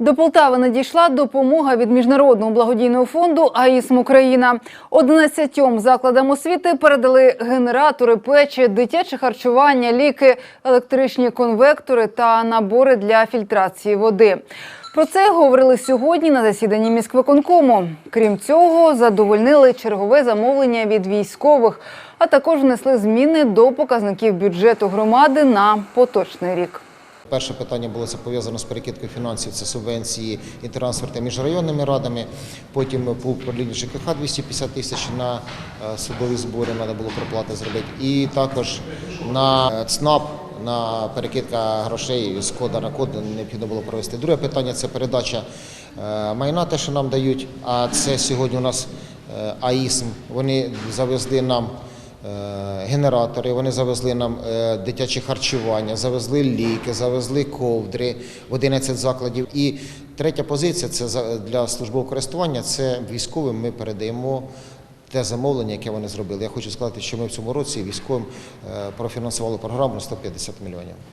До Полтави надійшла допомога від міжнародного благодійного фонду АІСМ Україна. 11 закладам освіти передали генератори, печі, дитяче харчування, ліки, електричні конвектори та набори для фільтрації води. Про це говорили сьогодні на засіданні міськвиконкому. Крім цього, задовольнили чергове замовлення від військових, а також внесли зміни до показників бюджету громади на поточний рік. Перше питання було це пов'язано з перекидкою фінансів, це субвенції і трансферти між районними радами. Потім по управлінню ЖКХ 250 тисяч на е, судові збори треба було проплати зробити. І також на е, ЦНАП на перекидка грошей з кода на код необхідно було провести. Друге питання це передача е, майна, те, що нам дають. А це сьогодні у нас АІСМ. Вони завезли нам. Е, генератори, вони завезли нам е, дитяче харчування, завезли ліки, завезли ковдри в 11 закладів. І третя позиція це для службового користування. Це військовим ми передаємо. Те замовлення, яке вони зробили. Я хочу сказати, що ми в цьому році військовим е, профінансували програму на 150 мільйонів.